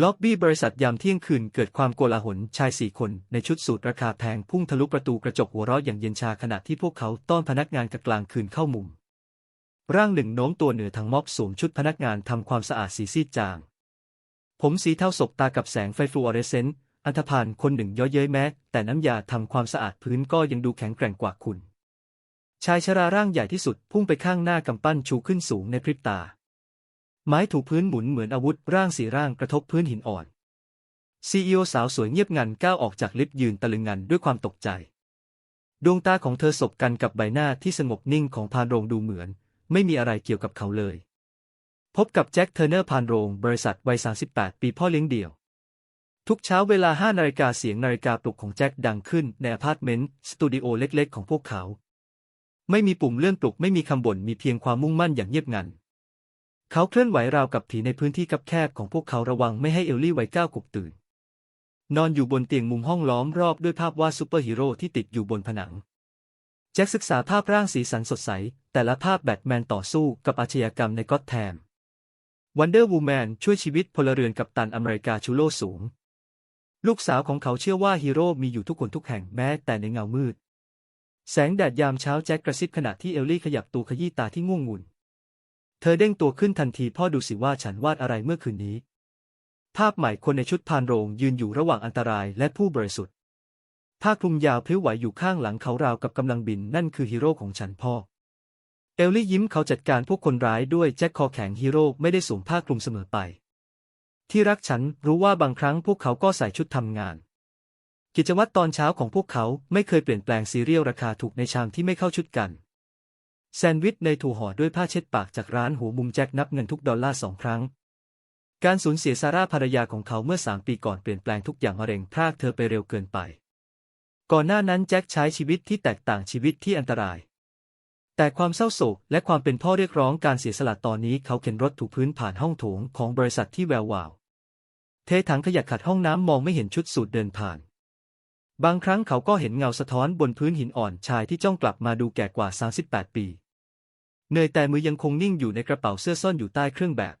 ล็อบบี้บริษัทยามเที่ยงคืนเกิดความโกลาหลชายสี่คนในชุดสูทราคาแพงพุ่งทะลุประตูกระจกหัวเราะอย่างเย็นชาขณะที่พวกเขาต้อนพนักงานกลางคืนเข้ามุม ร่างหนึ่งโน้มตัวเหนือทางม็อบสวมชุดพนักงานทำความสะอาดสีซีดจาง ผมสีเทาสบตากับแสงไฟฟลูออเรสเซนต์อันธพาลคนหนึ่งย่อเย้ยแม้แต่น้ำยาทำความสะอาดพื้นก็ยังดูแข็งแกร่งกว่าคุณ ชายชราร่างใหญ่ที่สุดพุ่งไปข้างหน้ากำปั้นชูขึ้นสูงในพริบตา ไม้ถูพื้นหมุนเหมือนอาวุธร่างสีร่างกระทบพื้นหินอ่อนซีอีโอสาวสวยเงียบงันก้าวออกจากลิฟต์ยืนตะลึงงันด้วยความตกใจ ดวงตาของเธอสบกันกับใบหน้าที่สงบนิ่งของพานโรงดูเหมือน ไม่มีอะไรเกี่ยวกับเขาเลย พบกับแจ็คเทอร์เนอร์พานโรงบริษัทวัย 38 ปีพ่อเลี้ยงเดี่ยว ทุกเช้าเวลา5นาฬิกาเสียงนาฬิกาปลุกของแจ็คดังขึ้นในอพาร์ตเมนต์สตูดิโอเล็กๆ ของพวกเขา ไม่มีปุ่มเลื่อนปลุกไม่มีคำบ่นมีเพียงความมุ่งมั่นอย่างเงียบงัน เขาเคลื่อนไหวราวกับผีในพื้นที่คับแคบของพวกเขาระวังไม่ให้เอลลี่วัยเก้าขบตื่น นอนอยู่บนเตียงมุมห้องล้อมรอบด้วยภาพวาดซูเปอร์ฮีโร่ที่ติดอยู่บนผนัง แจ็คศึกษาภาพร่างสีสันสดใส แต่ละภาพแบทแมนต่อสู้กับอาชญากรรมในก็อตแทมวันเดอร์วูแมนช่วยชีวิตพลเรือนกับตันอเมริกาชูโลสูง ลูกสาวของเขาเชื่อว่าฮีโร่มีอยู่ทุกคนทุกแห่งแม้แต่ในเงามืด แสงแดดยามเช้าแจ็คกระซิบขณะที่เอลลี่ขยับตัวขยี้ตาที่ง่วงงุน เธอเด้งตัวขึ้นทันทีพ่อดูสิว่าฉันวาดอะไรเมื่อคืนนี้ ภาพใหม่คนในชุดพานโรงยืนอยู่ระหว่างอันตรายและผู้บริสุทธิ์ผ้าคลุมยาวพลิ้วไหวอยู่ข้างหลังเขาราวกับกำลังบินนั่นคือฮีโร่ของฉันพ่อ เอลลี่ยิ้มเขาจัดการพวกคนร้ายด้วยแจ็คคอแข็งฮีโร่ไม่ได้สวมผ้าคลุมเสมอไป ที่รักฉันรู้ว่าบางครั้งพวกเขาก็ใส่ชุดทำงาน กิจวัตรตอนเช้าของพวกเขาไม่เคยเปลี่ยนแปลงซีเรียลราคาถูกในชามที่ไม่เข้าชุดกัน แซนด์วิชในถูห่อด้วยผ้าเช็ดปากจากร้านหัวมุมแจ็คนับเงินทุกดอลลาร์สองครั้ง การสูญเสียซาร่าภรรยาของเขาเมื่อสามปีก่อนเปลี่ยนแปลงทุกอย่างมะเร็งพรากเธอไปเร็วเกินไป ก่อนหน้านั้นแจ็คใช้ชีวิตที่แตกต่างชีวิตที่อันตราย แต่ความเศร้าโศกและความเป็นพ่อเรียกร้องการเสียสละตอนนี้เขาเข็นรถถูกพื้นผ่านห้องโถงของบริษัทที่แวววาว เทถังขยะขัดห้องน้ำมองไม่เห็นชุดสูทเดินผ่านบางครั้งเขาก็เห็นเงาสะท้อนบนพื้นหินอ่อนชายที่จ้องกลับมาดูแก่กว่า 38 ปี เหนื่อยแต่มือยังคงนิ่งอยู่ในกระเป๋าเสื้อซ่อนอยู่ใต้เครื่องแบบ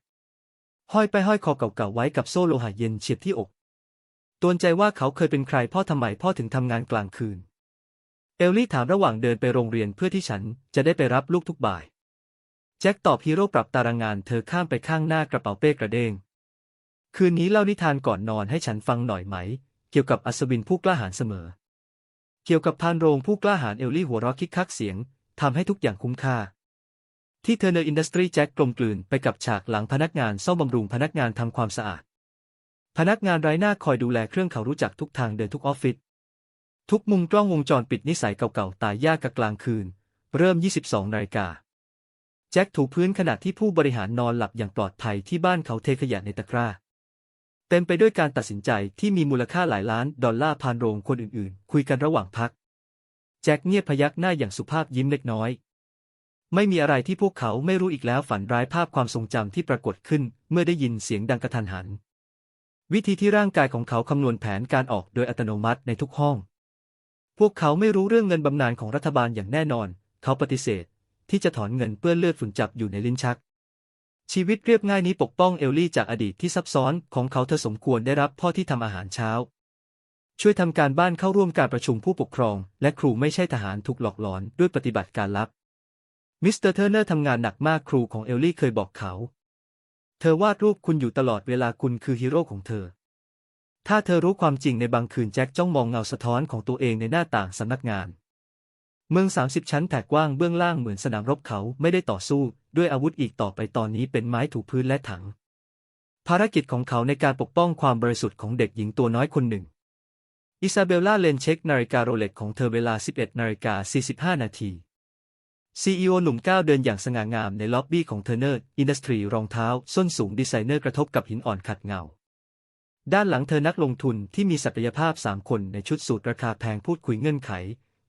ห้อยไปห้อยคอเก่าๆไว้กับโซ่โลหะเย็นเฉียบที่อกตวนใจว่าเขาเคยเป็นใครพ่อทำไมพ่อถึงทำงานกลางคืน เอลลี่ถามระหว่างเดินไปโรงเรียนเพื่อที่ฉันจะได้ไปรับลูกทุกบ่าย แจ็คตอบฮีโร่ปรับตารางงานเธอข้ามไปข้างหน้ากระเป๋าเป้กระเด้ง คืนนี้เล่านิทานก่อนนอนให้ฉันฟังหน่อยไหม เกี่ยวกับอัศวินผู้กล้าหาญเสมอ เกี่ยวกับพานโรงผู้กล้าหาญเอลลี่หัวเราะคิกคักเสียงทำให้ทุกอย่างคุ้มค่า ที่เทอร์เนอร์อินดัสทรีแจ็คกลมกลืนไปกับฉากหลังพนักงานซ่อมบำรุงพนักงานทำความสะอาด พนักงานไร้หน้าคอยดูแลเครื่องเขารู้จักทุกทางเดินทุกออฟฟิศทุกมุมกล้องวงจรปิดนิสัยเก่าๆ ตายยากกับกลางคืน เริ่ม 22นาฬิกาแจ็คถูพื้นขณะที่ผู้บริหารนอนหลับอย่างปลอดภัยที่บ้านเขาเทขยะในตะกร้า เต็มไปด้วยการตัดสินใจที่มีมูลค่าหลายล้านดอลลาร์พานโรงคนอื่นๆ คุยกันระหว่างพัก แจ็คเงียบพยักหน้าอย่างสุภาพยิ้มเล็กน้อย ไม่มีอะไรที่พวกเขาไม่รู้อีกแล้วฝันร้ายภาพความทรงจำที่ปรากฏขึ้น เมื่อได้ยินเสียงดังกระทันหัน วิธีที่ร่างกายของเขาคำนวณแผนการออกโดยอัตโนมัติในทุกห้อง พวกเขาไม่รู้เรื่องเงินบำนาญของรัฐบาลอย่างแน่นอน เขาปฏิเสธ ที่จะถอนเงินเปื้อนเลือดฝุ่นจับอยู่ในลิ้นชัก ชีวิตเรียบง่ายนี้ปกป้องเอลลี่จากอดีตที่ซับซ้อนของเขาเธอสมควรได้รับพ่อที่ทำอาหารเช้า ช่วยทำการบ้านเข้าร่วมการประชุมผู้ปกครอง และครูไม่ใช่ทหารถูกหลอกหลอนด้วยปฏิบัติการลับ มิสเตอร์เทอร์เนอร์ทำงานหนักมากครูของเอลลี่เคยบอกเขา เธอวาดรูปคุณอยู่ตลอดเวลาคุณคือฮีโร่ของเธอ ถ้าเธอรู้ความจริงในบางคืนแจ็คจ้องมองเงาสะท้อนของตัวเองในหน้าต่างสำนักงาน เมือง 30 ชั้นแผ่กว้างเบื้องล่างเหมือนสนามรบเขาไม่ได้ต่อสู้ ด้วยอาวุธอีกต่อไปตอนนี้เป็นไม้ถูพื้นและถัง ภารกิจของเขาในการปกป้องความบริสุทธิ์ของเด็กหญิงตัวน้อยคนหนึ่ง อิซาเบลล่าเลนเช็คนาฬิกาโรเล็กของเธอเวลา 11นาฬิกา45นาที CEO หนุ่มก้าวเดินอย่างสง่างามในล็อบบี้ของเทอร์เนอร์อินดัสทรีรองเท้า ส้นสูงดีไซเนอร์กระทบกับหินอ่อนขัดเงา ด้านหลังเธอนักลงทุนที่มีศักยภาพ 3 คนในชุดสูตรราคาแพงพูดคุยเงื่อนไข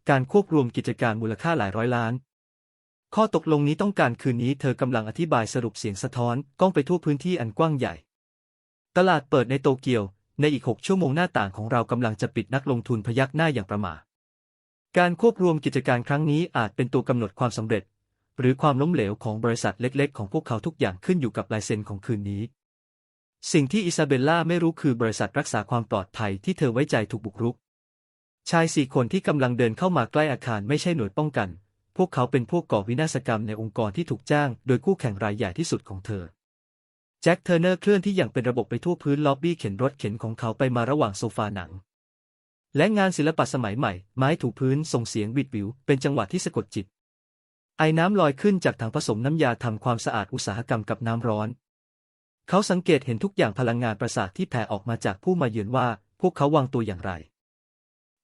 การควบรวมกิจการมูลค่าหลายร้อยล้าน ข้อตกลงนี้ต้องการคืนนี้เธอกำลังอธิบายสรุปเสียงสะท้อนกล้องไปทั่วพื้นที่อันกว้างใหญ่ ตลาดเปิดในโตเกียว ในอีก 6 ชั่วโมงหน้าต่างของเรากำลังจะปิดนักลงทุนพยักหน้าอย่างประมาท การควบรวมกิจการครั้งนี้อาจเป็นตัวกำหนดความสำเร็จ หรือความล้มเหลวของบริษัทเล็ก ๆ ของพวกเขาทุกอย่างขึ้นอยู่กับลายเซ็นของคืนนี้ สิ่งที่อิซาเบลล่าไม่รู้คือบริษัทรักษาความปลอดภัยที่เธอไว้ใจถูกบุกรุก ชายสี่คนที่กำลังเดินเข้ามาใกล้อาคารไม่ใช่หน่วยป้องกัน พวกเขาเป็นพวกก่อวินาศกรรมในองค์กรที่ถูกจ้าง โดยคู่แข่งรายใหญ่ที่สุดของเธอแจ็คเทอร์เนอร์เคลื่อนที่อย่างเป็นระบบไปทั่วพื้นล็อบบี้เข็นรถเข็นของเขาไปมาระหว่างโซฟาหนัง และงานศิลปะสมัยใหม่ ไม้ถูพื้นส่งเสียงวิดวิว เป็นจังหวะที่สะกดจิต ไอ้น้ำลอยขึ้นจากถังผสมน้ำยาทำความสะอาดอุตสาหกรรมกับน้ำร้อน เขาสังเกตเห็นทุกอย่างพลังงานประสาทที่แผ่ออกมาจากผู้มาเยือนว่า พวกเขาวางตัวอย่างไร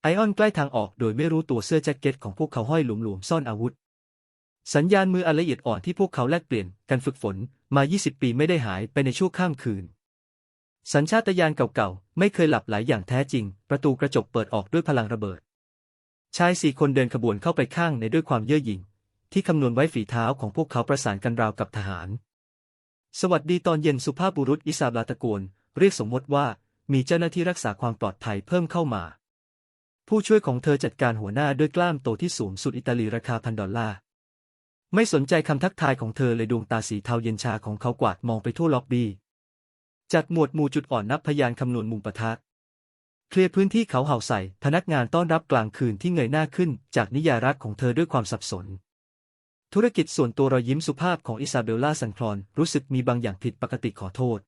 ไอออนใกล้ทางออกโดยไม่รู้ตัวเสื้อแจ็คเก็ตของพวกเขาห้อยหลวมๆซ่อนอาวุธ สัญญาณมืออันละเอียดอ่อนที่พวกเขาแลกเปลี่ยนกันฝึกฝนมา 20 ปีไม่ได้หายไปในชั่วข้ามคืน สัญชาตญาณเก่าๆ ไม่เคยหลับไหลอย่างแท้จริง ประตูกระจกเปิดออกด้วยพลังระเบิด ชายสี่คนเดินขบวนเข้าไปข้างในด้วยความเย่อหยิ่ง ที่คำนวณไว้ฝีเท้าของพวกเขาประสานกันราวกับทหาร สวัสดีตอนเย็นสุภาพบุรุษอิซาบลาตะโกนเรียกสมมติว่ามีเจ้าหน้าที่รักษาความปลอดภัยเพิ่มเข้ามา ผู้ช่วยของเธอจัดการหัวหน้าด้วยกล้ามโตที่สูงสุดอิตาลีราคาพันดอลลาร์ ไม่สนใจคำทักทายของเธอเลยดวงตาสีเทาเย็นชาของเขากวาดมองไปทั่วล็อบบี้ จัดหมวดหมู่จุดอ่อนนับพยานคำนวณมุมปะทะเคลียร์พื้นที่เขาเห่าใส่ พนักงานต้อนรับกลางคืนที่เงยหน้าขึ้น จากนิยารักของเธอด้วยความสับสน ธุรกิจส่วนตัวรอยยิ้มสุภาพของอิซาเบลล่าสันคลอน รู้สึกมีบางอย่างผิดปกติขอโทษ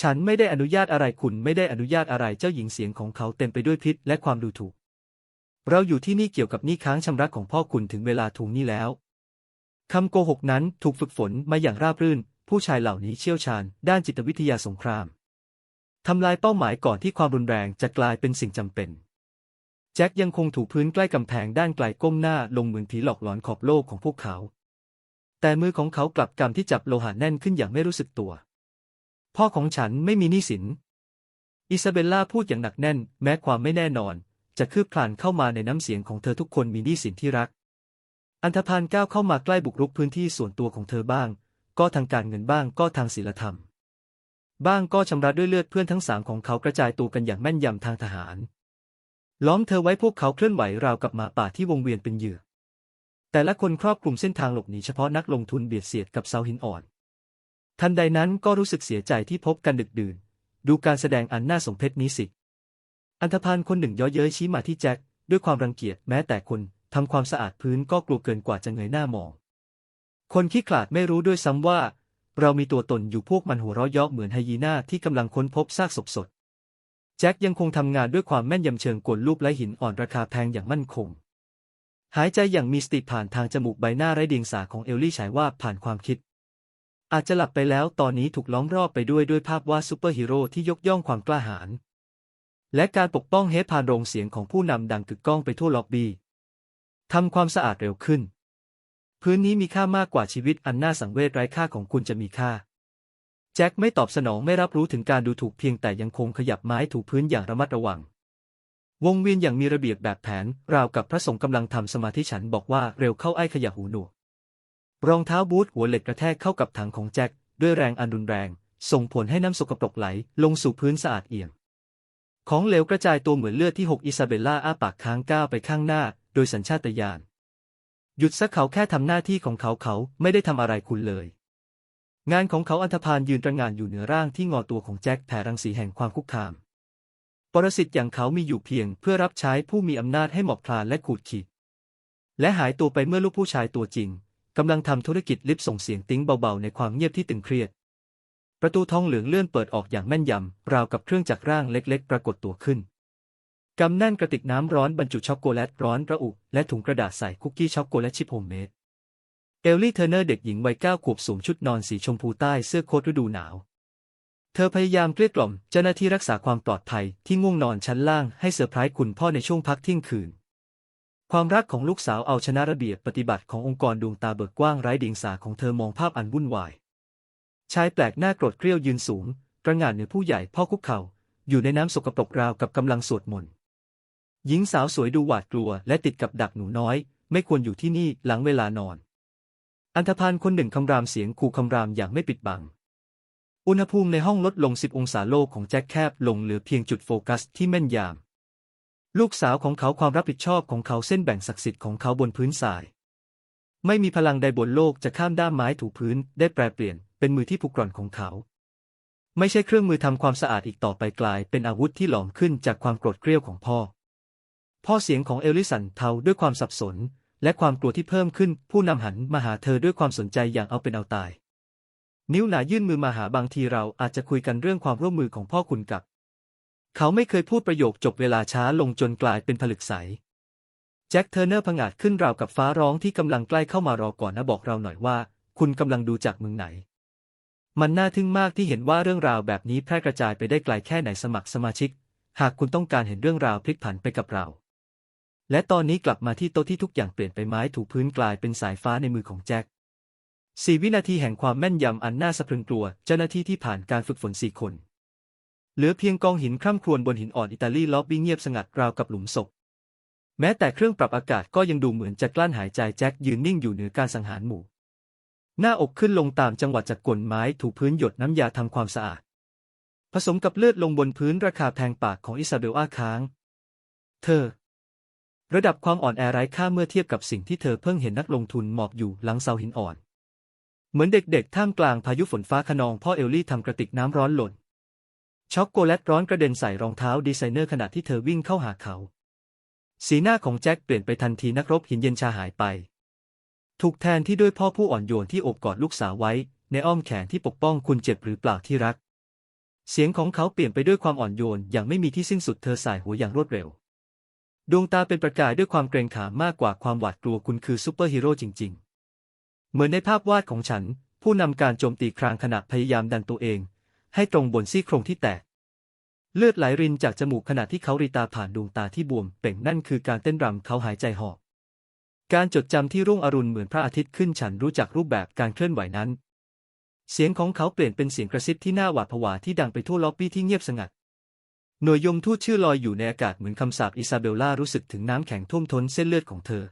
ฉันไม่ได้อนุญาตอะไรคุณไม่ได้อนุญาตอะไรเจ้าหญิงเสียงของเขาเต็มไปด้วยพิษและความดูถูก เราอยู่ที่นี่เกี่ยวกับหนี้ค้างชำระของพ่อคุณถึงเวลาทวงหนี้แล้วคำโกหกนั้นถูกฝึกฝนมาอย่างราบรื่น ผู้ชายเหล่านี้เชี่ยวชาญด้านจิตวิทยาสงคราม ทำลายเป้าหมายก่อนที่ความรุนแรงจะกลายเป็นสิ่งจำเป็น แจ็คยังคงถูพื้นใกล้กำแพงด้านไกลก้มหน้าลงเหมือนผีหลอกหลอนขอบโลกของพวกเขา แต่มือของเขากลับกำที่จับโลหะแน่นขึ้นอย่างไม่รู้สึกตัว พ่อของฉันไม่มีหนี้สิน อิซาเบลล่าพูดอย่างหนักแน่น แม้ความไม่แน่นอน จะคืบคลานเข้ามาในน้ำเสียงของเธอทุกคนมีหนี้สินที่รักอันธพาลก้าวเข้ามาใกล้บุกรุกพื้นที่ส่วนตัวของเธอบ้าง ก็ทางการเงินบ้างก็ทางศีลธรรม บ้างก็ชำระด้วยเลือดเพื่อนทั้งสามของเขากระจายตัวกันอย่างแม่นยำทางทหาร ล้อมเธอไว้พวกเขาเคลื่อนไหวราวกับหมาป่าที่วงเวียนเป็นเหยื่อ แต่ละคนครอบคลุมเส้นทางหลบหนีเฉพาะนักลงทุนเบียดเสียดกับเสาหินอ่อน ทันใดนั้นก็รู้สึกเสียใจที่พบกันดึกดื่น ดูการแสดงอันน่าสมเพชนี้สิ อันธพาลคนหนึ่งย้อเย้ยชี้มาที่แจ็คด้วยความรังเกียจแม้แต่คนทำความสะอาดพื้นก็กลัวเกินกว่าจะเงยหน้ามอง คนขี้ขลาดไม่รู้ด้วยซ้ำว่า เรามีตัวตนอยู่พวกมันหัวเราะเยาะเหมือนไฮยีน่าที่กำลังค้นพบซากศพสด แจ็คยังคงทำงานด้วยความแม่นยำเชิงกลลูกและหินอ่อนราคาแพงอย่างมั่นคง หายใจอย่างมีสติผ่านทางจมูกใบหน้าไร้เดียงสาของเอลลี่ฉายว่าผ่านความคิด อาจจะหลับไปแล้วตอนนี้ถูกล้อมรอบไปด้วยด้วยภาพวาดซูเปอร์ฮีโร่ที่ยกย่องความกล้าหาญและการปกป้องเฮดผ่านโรงเสียงของผู้นำดังกึกก้องไปทั่วล็อบบี้ทำความสะอาดเร็วขึ้น พื้นนี้มีค่ามากกว่าชีวิตอันน่าสังเวชไร้ค่าของคุณจะมีค่า แจ็คไม่ตอบสนองไม่รับรู้ถึงการดูถูกเพียงแต่ยังคงขยับไม้ถูพื้นอย่างระมัดระวัง วงเวียนอย่างมีระเบียบแบบแผน ราวกับพระสงฆ์กำลังทำสมาธิฉันบอกว่าเร็วเข้าไอ้ขยะหูหนวกรองเท้าบูทหัวเหล็กกระแทกเข้ากับถังของแจ็คด้วยแรงอันรุนแรง ส่งผลให้น้ำสกปรกไหล ลงสู่พื้นสะอาดเอี่ยม ของเหลวกระจายตัวเหมือนเลือดที่หกอิซาเบลล่าอ้าปากค้างก้าวไปข้างหน้า โดยสัญชาตญาณ หยุดซะเขาแค่ทำหน้าที่ของเขาเขาไม่ได้ทำอะไรคุณเลย งานของเขาอันธพาลยืนตระงานอยู่เหนือร่างที่งอตัวของแจ็คแผ่รังสีแห่งความคุกคาม ปรสิตอย่างเขามีอยู่เพียงเพื่อรับใช้ผู้มีอำนาจให้หมอบคลานและขูดขีด และหายตัวไปเมื่อลูกผู้ชายตัวจริงกำลังทำธุรกิจลิฟต์ส่งเสียงติ้งเบาๆในความเงียบที่ตึงเครียด ประตูทองเหลืองเลื่อนเปิดออกอย่างแม่นยำราวกับเครื่องจักรร่างเล็กๆ ปรากฏตัวขึ้น กำแน่นกระติกน้ำร้อนบรรจุช็อกโกแลตร้อนระอุ และถุงกระดาษใส่คุกกี้ช็อกโกแลตชิพโฮมเมดเอลลี่เทอร์เนอร์เด็กหญิงวัยเก้าขวบสวมชุดนอนสีชมพูใต้เสื้อโค้ทฤดูหนาว เธอพยายามเกลี้ยกล่อมเจ้าหน้าที่รักษาความปลอดภัยที่ง่วงนอนชั้นล่างให้เซอร์ไพรส์คุณพ่อในช่วงพักเที่ยงคืน ความรักของลูกสาวเอาชนะระเบียบปฏิบัติขององค์กรดวงตาเบิกกว้างไร้เดียงสาของเธอมองภาพอันวุ่นวาย ชายแปลกหน้าโกรธเกรี้ยวยืนสูงตระหง่านเหนือผู้ใหญ่พ่อคุกเข่าอยู่ในน้ำสกปรกราวกับกำลังสวดมนต์ หญิงสาวสวยดูหวาดกลัวและติดกับดักหนูน้อย ไม่ควรอยู่ที่นี่หลังเวลานอน อันธพาลคนหนึ่งคำรามเสียงขู่คำรามอย่างไม่ปิดบัง อุณหภูมิในห้องลดลง10องศาโลกของแจ็คแคบลงเหลือเพียงจุดโฟกัสที่แม่นยำลูกสาวของเขาความรับผิดชอบของเขาเส้นแบ่งศักดิ์สิทธิ์ของเขาบนพื้นทราย ไม่มีพลังใดบนโลกจะข้ามด้ามไม้ถูพื้นได้แปรเปลี่ยนเป็นมือที่ผูกร่อนของเขา ไม่ใช่เครื่องมือทำความสะอาดอีกต่อไปกลายเป็นอาวุธที่หลอมขึ้นจากความโกรธเกรี้ยวของพ่อ พ่อเสียงของเอลิสันเทาด้วยความสับสน และความกลัวที่เพิ่มขึ้น ผู้นำหันมาหาเธอด้วยความสนใจอย่างเอาเป็นเอาตาย นิ้วหนายื่นมือมาหาบางทีเราอาจจะคุยกันเรื่องความร่วมมือของพ่อคุณกับ เขาไม่เคยพูดประโยคจบเวลาช้าลงจนกลายเป็นผลึกใส แจ็คเทอร์เนอร์ผงาดขึ้นราวกับฟ้าร้องที่กำลังใกล้เข้ามารอก่อนนะบอกเราหน่อยว่า คุณกำลังดูจากเมืองไหนมันน่าทึ่งมากที่เห็นว่าเรื่องราวแบบนี้แพร่กระจายไปได้ไกลแค่ไหนสมัครสมาชิก หากคุณต้องการเห็นเรื่องราวพลิกผันไปกับเรา และตอนนี้กลับมาที่โต๊ะที่ทุกอย่างเปลี่ยนไปไม้ถูพื้นกลายเป็นสายฟ้าในมือของแจ็คสี่วินาทีแห่งความแม่นยำอันน่าสะพรึงกลัว เจ้าหน้าที่ที่ผ่านการฝึกฝนสี่คน เหลือเพียงกองหินคร่ำครวญบนหินอ่อนอิตาลีล็อบบี้เงียบสงัดราวกับหลุมศพ แม้แต่เครื่องปรับอากาศก็ยังดูเหมือนจะกลั้นหายใจแจ็คยืนนิ่งอยู่เหนือการสังหารหมู่ หน้าอกขึ้นลงตามจังหวะจากกลไม้ถูพื้นหยดน้ำยาทำความสะอาด ผสมกับเลือดลงบนพื้นราคาแพงปากของอิซาเบลอาค้าง เธอ ระดับความอ่อนแอไร้ค่าเมื่อเทียบกับสิ่งที่เธอเพิ่งเห็นนักลงทุนหมอบอยู่หลังเสาหินอ่อน เหมือนเด็กๆ ท่ามกลางพายุฝนฟ้าขนองพ่อเอลลี่ทำกระติกน้ำร้อนหล่น ช็อกโกแลตร้อนกระเด็นใส่รองเท้าดีไซเนอร์ขณะที่เธอวิ่งเข้าหาเขา สีหน้าของแจ็คเปลี่ยนไปทันทีนักรบหินเย็นชาหายไป ถูกแทนที่ด้วยพ่อผู้อ่อนโยนที่โอบกอดลูกสาวไว้ ในอ้อมแขนที่ปกป้องคุณเจ็บหรือเปล่าที่รัก เสียงของเขาเปลี่ยนไปด้วยความอ่อนโยนอย่างไม่มีที่สิ้นสุดเธอสายหัวอย่างรวดเร็ว ดวงตาเป็นประกายด้วยความเกรงขามมากกว่าความหวาดกลัวคุณคือซูเปอร์ฮีโร่จริง ๆ เหมือนในภาพวาดของฉัน ผู้นำการโจมตีครางขณะพยายามดันตัวเอง ให้ตรงบนซี่โครงที่แตก เลือดไหลรินจากจมูกขณะที่เขารีตาผ่านดวงตาที่บวม เป่งนั่นคือการเต้นรำเขาหายใจหอบ การจดจำที่รุ่งอรุณเหมือนพระอาทิตย์ขึ้นฉันรู้จักรูปแบบการเคลื่อนไหวนั้น เสียงของเขาเปลี่ยนเป็นเสียงกระซิบที่น่าหวาดผวาที่ดังไปทั่วล็อบบี้ที่เงียบสงัด หน่วยยมทูตชื่อลอยอยู่ในอากาศเหมือนคำสาปอิซาเบลล่ารู้สึกถึงน้ำแข็งท่วมท้นเส้นเลือดของเธอ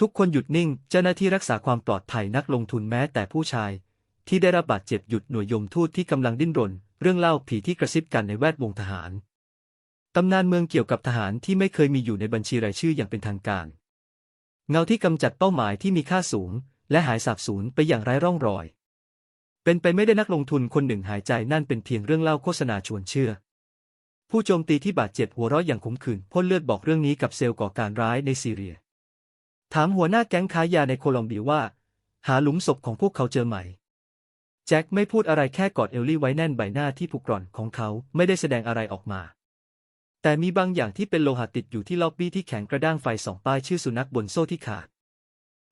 ทุกคนหยุดนิ่ง เจ้าหน้าที่รักษาความปลอดภัยนักลงทุนแม้แต่ผู้ชาย ที่ได้รับบาดเจ็บหยุดหน่วยยมทูตที่กำลังดิ้นรน เรื่องเล่าผีที่กระซิบกันในแวดวงทหารตำนานเมืองเกี่ยวกับทหารที่ไม่เคยมีอยู่ในบัญชีรายชื่ออย่างเป็นทางการ เงาที่กำจัดเป้าหมายที่มีค่าสูง และหายสาบสูญไปอย่างไร้ร่องรอย เป็นไปไม่ได้นักลงทุนคนหนึ่งหายใจนั่นเป็นเพียงเรื่องเล่าโฆษณาชวนเชื่อ ผู้โจมตีที่บาดเจ็บหัวเราะอย่างขมขื่นพ่นเลือดบอกเรื่องนี้กับเซลล์ก่อการร้ายในซีเรีย ถามหัวหน้าแก๊งค้ายาในโคลอมเบียว่า หาหลุมศพของพวกเขาเจอไหม แจ็คไม่พูดอะไรแค่กอดเอลลี่ไว้แน่นใบหน้าที่ผุกร่อนของเขาไม่ได้แสดงอะไรออกมา แต่มีบางอย่างที่เป็นโลหะติดอยู่ที่ล็อบบี้ที่แข็งกระด้างไฟสองป้ายชื่อสุนัขบนโซ่ที่ขาด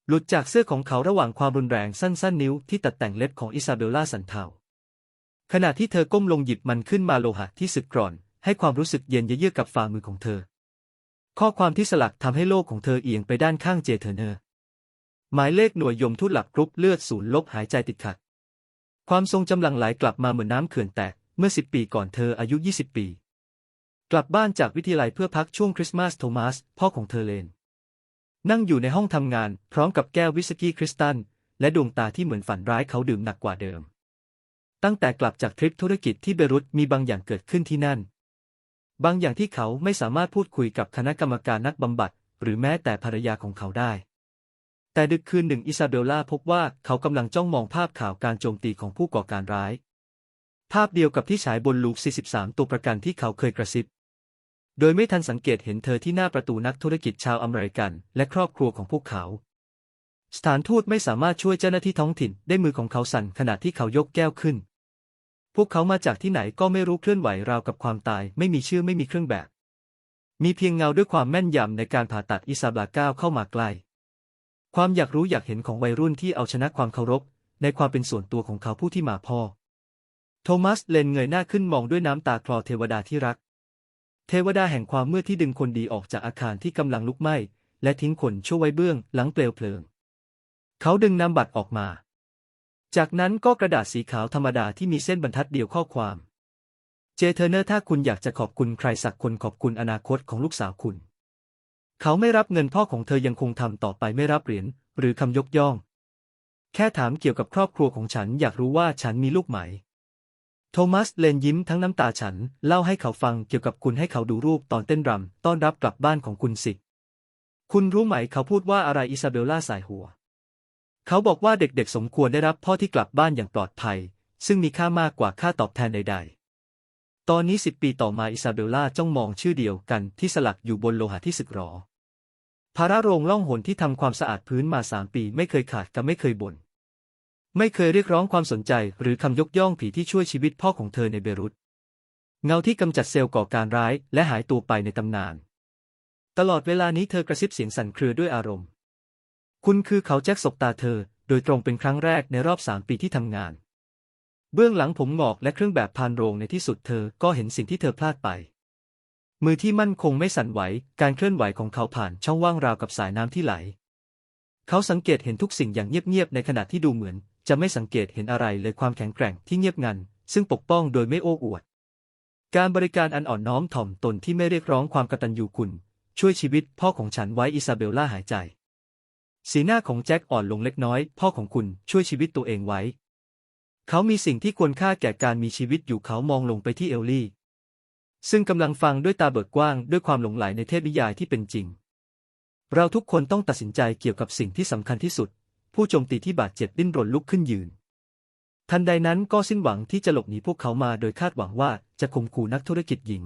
หลุดจากเสื้อของเขาระหว่างความรุนแรงสั้นๆ นิ้วที่ตัดแต่งเล็บของอิซาเบลล่าสันเทาขณะที่เธอก้มลงหยิบมันขึ้นมาโลหะที่สึกกร่อน ให้ความรู้สึกเย็นเยือกกับฝ่ามือของเธอ ข้อความที่สลักทำให้โลกของเธอเอียงไปด้านข้างเจเทอร์เนอร์ หมายเลขหน่วยยมทูตหลักกรุ๊ปเลือดศูนย์ลบหายใจติดขัด ความทรงจำหลังไหลกลับมาเหมือนน้ำเขื่อนแตก เมื่อสิบปีก่อนเธออายุ 20 ปี กลับบ้านจากวิทยาลัยเพื่อพักช่วงคริสต์มาสโทมัสพ่อของเธอเลน นั่งอยู่ในห้องทำงานพร้อมกับแก้ววิสกี้คริสตัลและดวงตาที่เหมือนฝันร้ายเขาดื่มหนักกว่าเดิม ตั้งแต่กลับจากทริปธุรกิจที่เบรุตมีบางอย่างเกิดขึ้นที่นั่น บางอย่างที่เขาไม่สามารถพูดคุยกับคณะกรรมการนักบำบัด หรือแม้แต่ภรรยาของเขาได้ แต่ดึกคืนหนึ่งอิซาเบลล่าพบว่าเขากำลังจ้องมองภาพข่าวการโจมตีของผู้ก่อการร้าย ภาพเดียวกับที่ฉายบนลูก 43 ตัวประกันที่เขาเคยกระซิบ โดยไม่ทันสังเกตเห็นเธอที่หน้าประตูนักธุรกิจชาวอเมริกัน และครอบครัวของพวกเขา สถานทูตไม่สามารถช่วยเจ้าหน้าที่ท้องถิ่นได้มือของเขาสั่นขณะที่เขายกแก้วขึ้น พวกเขามาจากที่ไหนก็ไม่รู้เคลื่อนไหวราวกับความตาย ไม่มีชื่อไม่มีเครื่องแบบ มีเพียงเงาด้วยความแม่นยำในการผ่าตัดอิซาบลาก้าวเข้ามาใกล้ ความอยากรู้อยากเห็นของวัยรุ่นที่เอาชนะความเคารพ ในความเป็นส่วนตัวของเขาผู้ที่มาพ่อ โทมัสเลนเงยหน้าขึ้นมองด้วยน้ำตาคลอเทวดาที่รัก เทวดาแห่งความมืดที่ดึงคนดีออกจากอาคารที่กำลังลุกไหม้ และทิ้งคนชั่วไว้เบื้อง หลังเปลวเพลิง เขาดึงนามบัตรออกมา จากนั้นก็กระดาษสีขาวธรรมดาที่มีเส้นบรรทัดเดียวข้อความ เจเทอร์เนอร์ถ้าคุณอยากจะขอบคุณใครสักคนขอบคุณอนาคตของลูกสาวคุณ เขาไม่รับเงินพ่อของเธอยังคงทำต่อไปไม่รับเหรียญหรือคำยกย่อง แค่ถามเกี่ยวกับครอบครัวของฉันอยากรู้ว่าฉันมีลูกไหม โทมัสเลนยิ้มทั้งน้ำตาฉัน เล่าให้เขาฟังเกี่ยวกับคุณให้เขาดูรูปตอนเต้นรำต้อนรับกลับบ้านของคุณสิ คุณรู้ไหมเขาพูดว่าอะไรอิซาเบลล่าสายหัว เขาบอกว่าเด็กๆ สมควรได้รับพ่อที่กลับบ้านอย่างปลอดภัย ซึ่งมีค่ามากกว่าค่าตอบแทนใด ๆ ตอนนี้สิบปีต่อมาอิซาเบลล่าจ้องมองชื่อเดียวกันที่สลักอยู่บนโลหะที่สึกหรอ ภาระโรงล่องหนที่ทำความสะอาดพื้นมาสามปีไม่เคยขาดกับไม่เคยบ่น ไม่เคยเรียกร้องความสนใจหรือคำยกย่องผีที่ช่วยชีวิตพ่อของเธอในเบรุต เงาที่กำจัดเซลล์ก่อการร้ายและหายตัวไปในตำนาน ตลอดเวลานี้เธอกระซิบเสียงสั่นเครือด้วยอารมณ์ คุณคือเขาแจ็คสบตาเธอ โดยตรงเป็นครั้งแรกในรอบสามปีที่ทำงาน เบื้องหลังผมหงอกและเครื่องแบบพานโรงในที่สุดเธอก็เห็นสิ่งที่เธอพลาดไป มือที่มั่นคงไม่สั่นไหว การเคลื่อนไหวของเขาผ่านช่องว่างราวกับสายน้ำที่ไหล เขาสังเกตเห็นทุกสิ่งอย่างเงียบๆในขณะที่ดูเหมือน จะไม่สังเกตเห็นอะไรเลยความแข็งแกร่งที่เงียบงัน ซึ่งปกป้องโดยไม่โอ้อวด การบริการอันอ่อนน้อมถ่อมตนที่ไม่เรียกร้องความกตัญญูคุณ ช่วยชีวิตพ่อของฉันไว้อิซาเบลล่าหายใจ สีหน้าของแจ็คอ่อนลงเล็กน้อย พ่อของคุณช่วยชีวิตตัวเองไว้ เขามีสิ่งที่ควรค่าแก่การมีชีวิตอยู่เขามองลงไปที่เอลลี่ ซึ่งกำลังฟังด้วยตาเบิกกว้างด้วยความหลงไหลในเทพนิยายที่เป็นจริง เราทุกคนต้องตัดสินใจเกี่ยวกับสิ่งที่สำคัญที่สุด ผู้โจมตีที่บาดเจ็บดิ้นรนลุกขึ้นยืน ทันใดนั้นก็สิ้นหวังที่จะหลบหนีพวกเขามาโดยคาดหวังว่าจะข่มขู่นักธุรกิจหญิง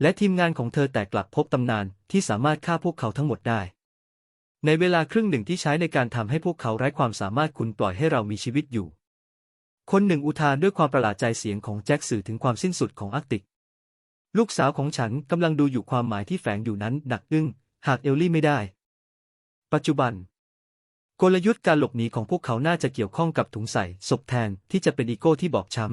และทีมงานของเธอแต่กลับพบตำนานที่สามารถฆ่าพวกเขาทั้งหมดได้ ในเวลาครึ่งหนึ่งที่ใช้ในการทำให้พวกเขาไร้ความสามารถคุณปล่อยให้เรามีชีวิตอยู่ คนหนึ่งอุทานด้วยความประหลาดใจเสียงของแจ็คสื่อถึงความสิ้นสุดของอาร์กติก ลูกสาวของฉันกำลังดูอยู่ความหมายที่แฝงอยู่นั้นหนักอึ้งหากเอลลี่ไม่ได้ ปัจจุบัน กลยุทธ์การหลบหนีของพวกเขาน่าจะเกี่ยวข้องกับถุงใส่ศพแทนที่จะเป็นอีโก้ที่บอบช้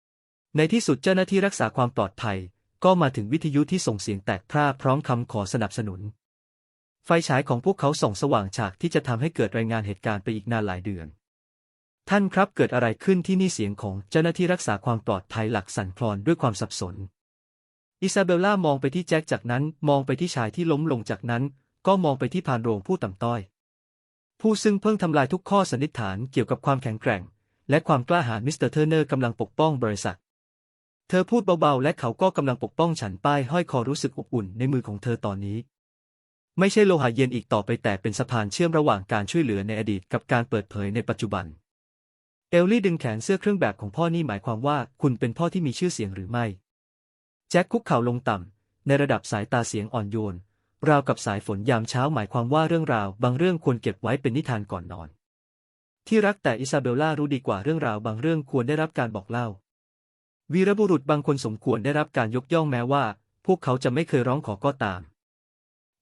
ำ ในที่สุดเจ้าหน้าที่รักษาความปลอดภัย ก็มาถึงวิทยุที่ส่งเสียงแตกพร่าพร้อมคำขอสนับสนุน ไฟฉายของพวกเขาส่องสว่างฉากที่จะทำให้เกิดรายงานเหตุการณ์ไปอีกนานหลายเดือน ท่านครับเกิดอะไรขึ้นที่นี่เสียงของเจ้าหน้าที่รักษาความปลอดภัยหลักสั่นคลอนด้วยความสับสน อิซาเบลล่ามองไปที่แจ็คจากนั้นมองไปที่ชายที่ล้มลงจากนั้น ก็มองไปที่พานโรงผู้ต่ำต้อย ผู้ซึ่งเพิ่งทำลายทุกข้อสันนิษฐานเกี่ยวกับความแข็งแกร่ง และความกล้าหาญมิสเตอร์เทอร์เนอร์กำลังปกป้องบริษัท เธอพูดเบาๆ และเขาก็กำลังปกป้องฉันป้ายห้อยคอรู้สึกอบอุ่นในมือของเธอตอนนี้ ไม่ใช่โลหะเย็นอีกต่อไปแต่เป็นสะพานเชื่อมระหว่างการช่วยเหลือในอดีตกับการเปิดเผยในปัจจุบัน เอลลี่ดึงแขนเสื้อเครื่องแบบของพ่อนี่หมายความว่าคุณเป็นพ่อที่มีชื่อเสียงหรือไม่ แจ็คคุกเข่าลงต่ำ ในระดับสายตาเสียงอ่อนโยน ราวกับสายฝนยามเช้าหมายความว่าเรื่องราว บางเรื่องควรเก็บไว้เป็นนิทานก่อนนอน ที่รักแต่อิซาเบลล่ารู้ดีกว่าเรื่องราวบางเรื่องควรได้รับการบอกเล่า วีรบุรุษบางคนสมควรได้รับการยกย่องแม้ว่า พวกเขาจะไม่เคยร้องขอก็ตาม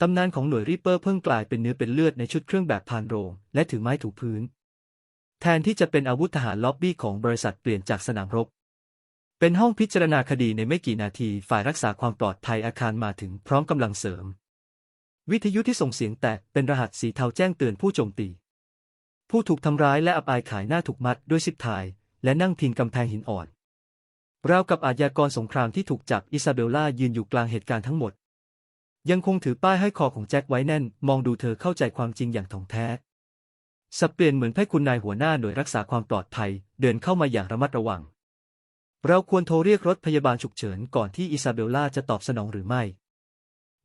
ตำนานของหน่วยรีปเปอร์เพิ่งกลายเป็นเนื้อเป็นเลือดในชุดเครื่องแบบพานโรง และถือไม้ถูพื้น แทนที่จะเป็นอาวุธทหารล็อบบี้ของบริษัทเปลี่ยนจากสนามรบ เป็นห้องพิจารณาคดีในไม่กี่นาทีฝ่ายรักษาความปลอดภัยอาคารมาถึงพร้อมกำลังเสริม วิทยุที่ส่งเสียงแตกเป็นรหัสสีเทาแจ้งเตือนผู้โจมตี ผู้ถูกทำร้ายและอับอายขายหน้าถูกมัดด้วยซิปไทยและนั่งพิงกำแพงหินอ่อนราวกับอาชญากรสงครามที่ถูกจับอิซาเบลล่ายืนอยู่กลางเหตุการณ์ทั้งหมด ยังคงถือป้ายให้คอของแจ็คไว้แน่น มองดูเธอเข้าใจความจริงอย่างถ่องแท้ สับเปลี่ยนเหมือนให้คุณนายหัวหน้าหน่วยรักษาความปลอดภัย เดินเข้ามาอย่างระมัดระวัง เราควรโทรเรียกรถพยาบาลฉุกเฉินก่อนที่อิซาเบลล่าจะตอบสนองหรือไม่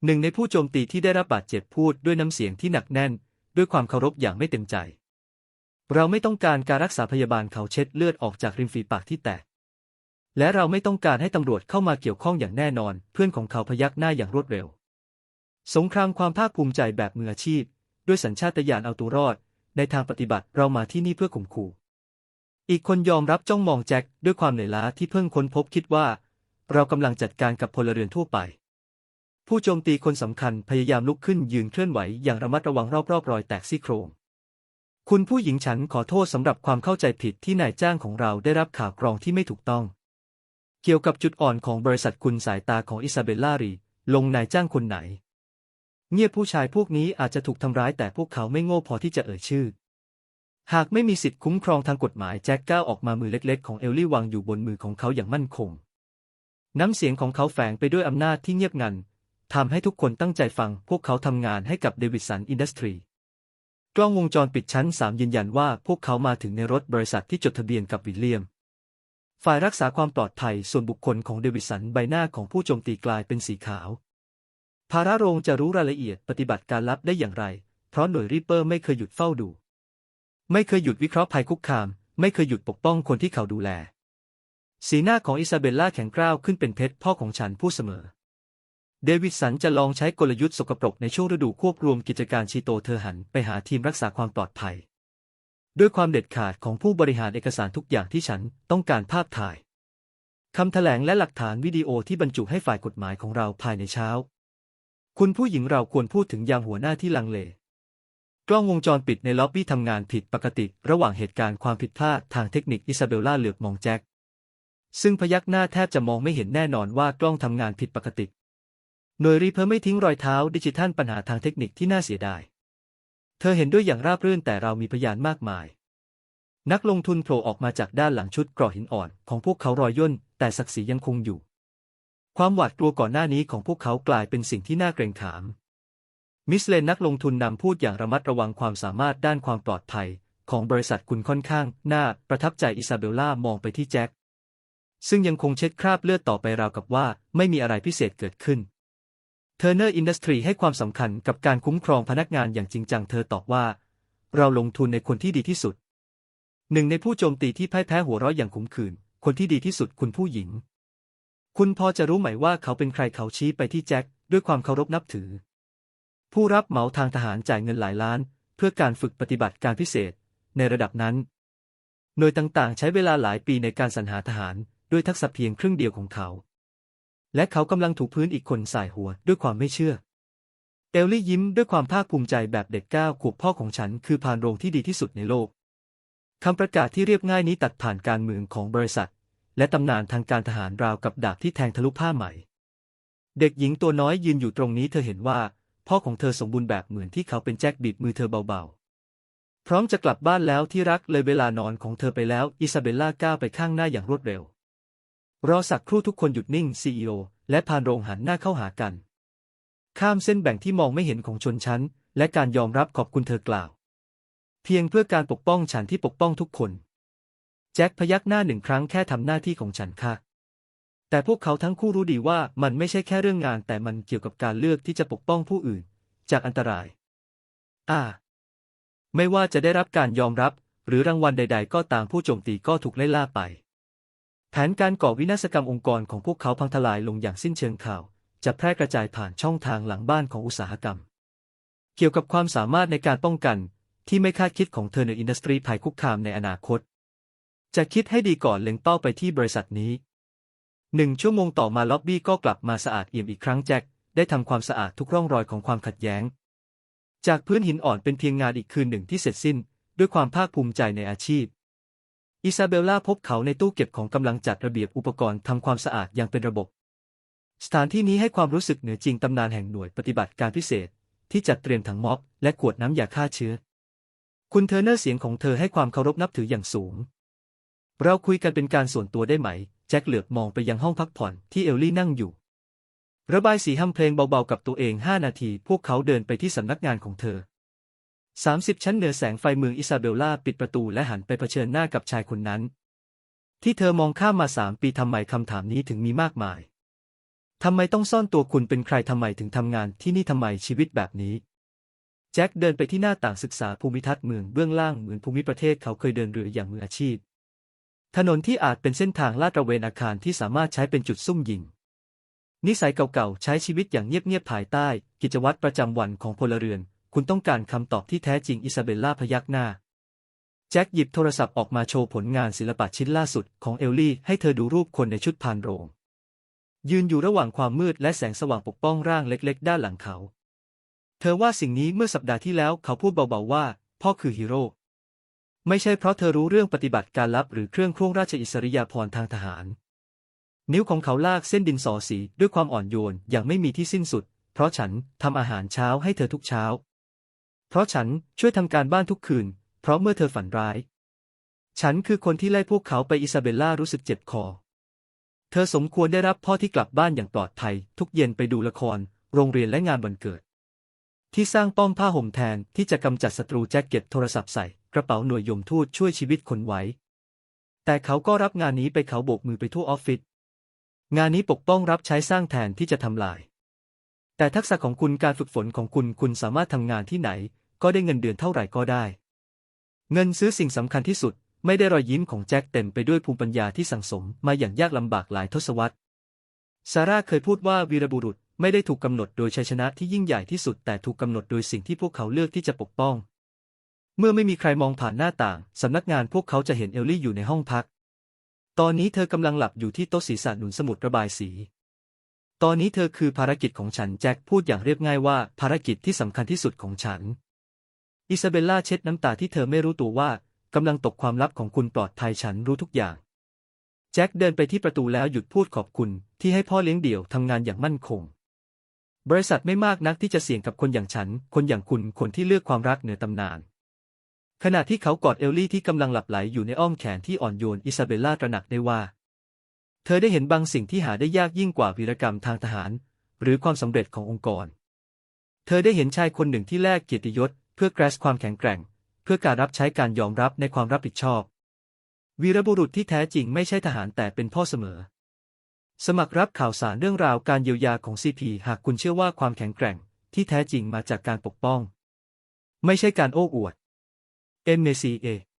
หนึ่งในผู้โจมตีที่ได้รับบาดเจ็บพูดด้วยน้ำเสียงที่หนักแน่น ด้วยความเคารพอย่างไม่เต็มใจ เราไม่ต้องการการรักษาพยาบาลเขาเช็ดเลือดออกจากริมฝีปากที่แตกและเราไม่ต้องการให้ตำรวจเข้ามาเกี่ยวข้องอย่างแน่นอน เพื่อนของเขาพยักหน้าอย่างรวดเร็ว สงครามความภาคภูมิใจแบบมืออาชีพ ด้วยสัญชาตญาณเอาตัวรอด ในทางปฏิบัติเรามาที่นี่เพื่อข่มขู่ อีกคนยอมรับจ้องมองแจ็คด้วยความเหนื่อยล้าที่เพิ่งค้นพบคิดว่า เรากำลังจัดการกับพลเรือนทั่วไป ผู้โจมตีคนสำคัญพยายามลุกขึ้นยืนเคลื่อนไหวอย่างระมัดระวังรอบๆรอยแตกซี่โครง คุณผู้หญิงฉันขอโทษสำหรับความเข้าใจผิดที่นายจ้างของเราได้รับข่าวกรองที่ไม่ถูกต้อง เกี่ยวกับจุดอ่อนของบริษัทคุณสายตาของอิซาเบลล่ารีลงนายจ้างคนไหน เงียบผู้ชายพวกนี้อาจจะถูกทำร้ายแต่พวกเขาไม่โง่พอที่จะเอ่ยชื่อ หากไม่มีสิทธิ์คุ้มครองทางกฎหมายแจ็คก้าวออกมามือเล็กๆ ของเอลลี่วางอยู่บนมือของเขาอย่างมั่นคง น้ำเสียงของเขาแฝงไปด้วยอำนาจที่เงียบงันทำให้ทุกคนตั้งใจฟัง พวกเขาทำงานให้กับเดวิดสันอินดัสทรีกล้องวงจรปิดชั้น 3 ยืนยันว่าพวกเขามาถึงในรถบริษัทที่จดทะเบียนกับวิลเลียม ฝ่ายรักษาความปลอดภัยส่วนบุคคลของเดวิดสันใบหน้าของผู้โจมตีกลายเป็นสีขาว ภาระโรงจะรู้รายละเอียดปฏิบัติการลับได้อย่างไร เพราะหน่วยรีปเปอร์ไม่เคยหยุดเฝ้าดู ไม่เคยหยุดวิเคราะห์ภัยคุกคาม ไม่เคยหยุดปกป้องคนที่เขาดูแล สีหน้าของอิซาเบลล่าแข็งกร้าวขึ้นเป็นเพชรพ่อของฉันพูดเสมอ เดวิดสันจะลองใช้กลยุทธ์สกปรกในช่วงฤดูควบรวมกิจการชีโตเธอหันไปหาทีมรักษาความปลอดภัย ด้วยความเด็ดขาดของผู้บริหารเอกสารทุกอย่างที่ฉันต้องการภาพถ่ายคำแถลงและหลักฐานวิดีโอที่บรรจุให้ฝ่ายกฎหมายของเราภายในเช้า คุณผู้หญิงเราควรพูดถึงยามหัวหน้าที่ลังเล กล้องวงจรปิดในล็อบบี้ทำงานผิดปกติ ระหว่างเหตุการณ์ความผิดพลาดทางเทคนิคอิซาเบลล่าเหลือบมองแจ็ค ซึ่งพยักหน้าแทบจะมองไม่เห็นแน่นอนว่ากล้องทำงานผิดปกติ หน่วยรีเพอร์ไม่ทิ้งรอยเท้าดิจิทัลปัญหาทางเทคนิคที่น่าเสียดาย เธอเห็นด้วยอย่างราบรื่นแต่เรามีพยานมากมาย นักลงทุนโผล่ออกมาจากด้านหลังชุดกราะหินอ่อนของพวกเขารอยย่นแต่ศักดิ์ศรียังคงอยู่ ความหวาดกลัวก่อนหน้านี้ของพวกเขากลายเป็นสิ่งที่น่าเกรงขาม มิสเลนนักลงทุนนำพูดอย่างระมัดระวังความสามารถด้านความปลอดภัย ของบริษัทคุณค่อนข้าง น่าประทับใจอิซาเบลล่ามองไปที่แจ็ค ซึ่งยังคงเช็ดคราบเลือดต่อไปราวกับว่าไม่มีอะไรพิเศษเกิดขึ้นเทอร์เนอร์อินดัสทรีให้ความสำคัญกับการคุ้มครองพนักงานอย่างจริงจังเธอตอบว่า เราลงทุนในคนที่ดีที่สุด หนึ่งในผู้โจมตีที่พ่ายแพ้หัวเราะอย่างขมขื่นคนที่ดีที่สุดคุณผู้หญิง คุณพอจะรู้ไหมว่าเขาเป็นใครเขาชี้ไปที่แจ็คด้วยความเคารพนับถือ ผู้รับเหมาทางทหารจ่ายเงินหลายล้าน เพื่อการฝึกปฏิบัติการพิเศษ ในระดับนั้น หน่วยต่างๆ ใช้เวลาหลายปีในการสรรหาทหาร ด้วยทักษะเพียงครึ่งเดียวของเขา และเขากำลังถูกพื้นอีกคนสายหัวด้วยความไม่เชื่อ เอลลี่ยิ้มด้วยความภาคภูมิใจแบบเด็กก้าวขวบพ่อของฉันคือพานโรงที่ดีที่สุดในโลกคำประกาศที่เรียบง่ายนี้ตัดผ่านการเมืองของบริษัท และตำนานทางการทหารราวกับดาบที่แทงทะลุผ้าไหม เด็กหญิงตัวน้อยยืนอยู่ตรงนี้เธอเห็นว่า พ่อของเธอสมบูรณ์แบบเหมือนที่เขาเป็นแจ็คบีบมือเธอเบาๆ พร้อมจะกลับบ้านแล้วที่รักเลยเวลานอนของเธอไปแล้วอิซาเบลล่าก้าวไปข้างหน้าอย่างรวดเร็ว รอสักครู่ทุกคนหยุดนิ่งซีอและพานโรงหันหน้าเข้าหากัน ข้ามเส้นแบ่งที่มองไม่เห็นของชนชั้น และการยอมรับขอบคุณเธอกล่าว เพียงเพื่อการปกป้องฉันที่ปกป้องทุกคน แจ็คพยักหน้าหนึ่งครั้งแค่ทำหน้าที่ของฉันค่ะ แต่พวกเขาทั้งคู่รู้ดีว่ามันไม่ใช่แค่เรื่องงาน แต่มันเกี่ยวกับการเลือกที่จะปกป้องผู้อื่น จากอันตราย อ่า ไม่ว่าจะได้รับการยอมรับ หรือรางวัลใด ๆ ก็ตามผู้โจมตีก็ถูกไล่ล่าไป แผนการก่อวินาศกรรมองค์กรของพวกเขาพังทลายลงอย่างสิ้นเชิงข่าว จะแพร่กระจายผ่านช่องทางหลังบ้านของอุตสาหกรรม เกี่ยวกับความสามารถในการป้องกันที่ไม่คาดคิดของเธอในอินดัสทรีภัยคุกคามในอนาคต จะคิดให้ดีก่อนเล็งเป้าไปที่บริษัทนี้หนึ่งชั่วโมงต่อมาล็อบบี้ก็กลับมาสะอาดเอี่ยมอีกครั้งแจ็คได้ทำความสะอาดทุกร่องรอยของความขัดแย้ง จากพื้นหินอ่อนเป็นเพียงงานอีกคืนหนึ่งที่เสร็จสิ้น ด้วยความภาคภูมิใจในอาชีพ อิซาเบลล่าพบเขาในตู้เก็บของกำลังจัดระเบียบอุปกรณ์ทำความสะอาดอย่างเป็นระบบ สถานที่นี้ให้ความรู้สึกเหนือจริงตำนานแห่งหน่วยปฏิบัติการพิเศษ ที่จัดเตรียมถังม็อบและขวดน้ำยาฆ่าเชื้อ คุณเทอร์เนอร์เสียงของเธอให้ความเคารพนับถืออย่างสูง เราคุยกันเป็นการส่วนตัวได้ไหม แจ็คเหลือบมองไปยังห้องพักผ่อนที่เอลลี่นั่งอยู่ ระบายสีฮัมเพลงเบาๆกับตัวเองห้านาที พวกเขาเดินไปที่สำนักงานของเธอ30ชั้นเหนือแสงไฟเมืองอิซาเบลล่าปิดประตูและหันไปเผชิญหน้ากับชายคนนั้น ที่เธอมองข้ามมาสามปีทำไมคำถามนี้ถึงมีมากมายทำไมต้องซ่อนตัวคุณเป็นใครทำไมถึงทำงานที่นี่ทำไมชีวิตแบบนี้ แจ็คเดินไปที่หน้าต่างศึกษาภูมิทัศน์เมืองเบื้องล่างเหมือนภูมิประเทศเขาเคยเดินเรืออย่างมืออาชีพ ถนนที่อาจเป็นเส้นทางลาดตระเวนอาคารที่สามารถใช้เป็นจุดซุ่มยิง นิสัยเก่าๆ ใช้ชีวิตอย่างเงียบๆ ภายใต้ กิจวัตรประจำวันของพลเรือน คุณต้องการคำตอบที่แท้จริงอิซาเบลล่าพยักหน้า แจ็คหยิบโทรศัพท์ออกมาโชว์ผลงานศิลปะชิ้นล่าสุดของเอลลี่ให้เธอดูรูปคนในชุดพานโรง ยืนอยู่ระหว่างความมืดและแสงสว่างปกป้องร่างเล็กๆ ด้านหลังเขา เธอว่าสิ่งนี้เมื่อสัปดาห์ที่แล้วเขาพูดเบาๆว่า พ่อคือฮีโร่ ไม่ใช่เพราะเธอรู้เรื่องปฏิบัติการลับหรือเครื่องครงราชอิสริยาภรณ์ทางทหาร นิ้วของเขาลากเส้นดินสอสีด้วยความอ่อนโยนอย่างไม่มีที่สิ้นสุด เพราะฉันทำอาหารเช้าให้เธอทุกเช้า เพราะฉันช่วยทำการบ้านทุกคืน เพราะเมื่อเธอฝันร้าย ฉันคือคนที่ไล่พวกเขาไปอิซาเบลล่ารู้สึกเจ็บคอ เธอสมควรได้รับพ่อที่กลับบ้านอย่างปลอดภัย ทุกเย็นไปดูละคร โรงเรียนและงานวันเกิด ที่สร้างป้อมผ้าห่มแทนที่จะกำจัดศัตรูแจ็คเก็ตโทรศัพท์ใส่ กระเป๋าหน่วยยมทูตช่วยชีวิตคนไว้ แต่เขาก็รับงานนี้ไปเขาโบกมือไปทั่วออฟฟิศ งานนี้ปกป้องรับใช้สร้างแทนที่จะทำลาย แต่ทักษะของคุณการฝึกฝนของคุณคุณสามารถทำงานที่ไหน ก็ได้เงินเดือนเท่าไหร่ก็ได้ เงินซื้อสิ่งสำคัญที่สุด ไม่ได้รอยยิ้มของแจ็คเต็มไปด้วยภูมิปัญญาที่สั่งสมมาอย่างยากลำบากหลายทศวรรษ ซาร่าเคยพูดว่าวีรบุรุษไม่ได้ถูกกำหนดโดยชัยชนะที่ยิ่งใหญ่ที่สุดแต่ถูกกำหนดโดยสิ่งที่พวกเขาเลือกที่จะปกป้อง เมื่อไม่มีใครมองผ่านหน้าต่าง สำนักงานพวกเขาจะเห็นเอลลี่อยู่ในห้องพัก ตอนนี้เธอกำลังหลับอยู่ที่โต๊ะศีรษะหนุนสมุดระบายสี ตอนนี้เธอคือภารกิจของฉันแจ็คพูดอย่างเรียบง่ายว่าภารกิจที่สำคัญที่สุดของฉัน อิซาเบลล่าเช็ดน้ำตาที่เธอไม่รู้ตัวว่ากำลังตกความลับของคุณปลอดภัยฉันรู้ทุกอย่าง แจ็คเดินไปที่ประตูแล้วหยุดพูดขอบคุณที่ให้พ่อเลี้ยงเดี่ยวทำงานอย่างมั่นคง บริษัทไม่มากนักที่จะเสี่ยงกับคนอย่างฉัน คนอย่างคุณคนที่เลือกความรักเหนือตำนาน ขณะที่เขากอดเอลลี่ที่กำลังหลับไหลอยู่ในอ้อมแขนที่อ่อนโยนอิซาเบลล่าตระหนักได้ว่า เธอได้เห็นบางสิ่งที่หาได้ยากยิ่งกว่าวีรกรรมทางทหาร หรือความสำเร็จขององค์กร เธอได้เห็นชายคนหนึ่งที่แลกเกียรติยศ เพื่อแกรสความแข็งแกร่ง เพื่อการรับใช้การยอมรับในความรับผิดชอบ วีรบุรุษที่แท้จริงไม่ใช่ทหารแต่เป็นพ่อเสมอ สมัครรับข่าวสารเรื่องราวการเยียวยาของซีพีหากคุณเชื่อว่าความแข็งแกร่ง ที่แท้จริงมาจากการปกป้อง ไม่ใช่การโอ้อวด MSE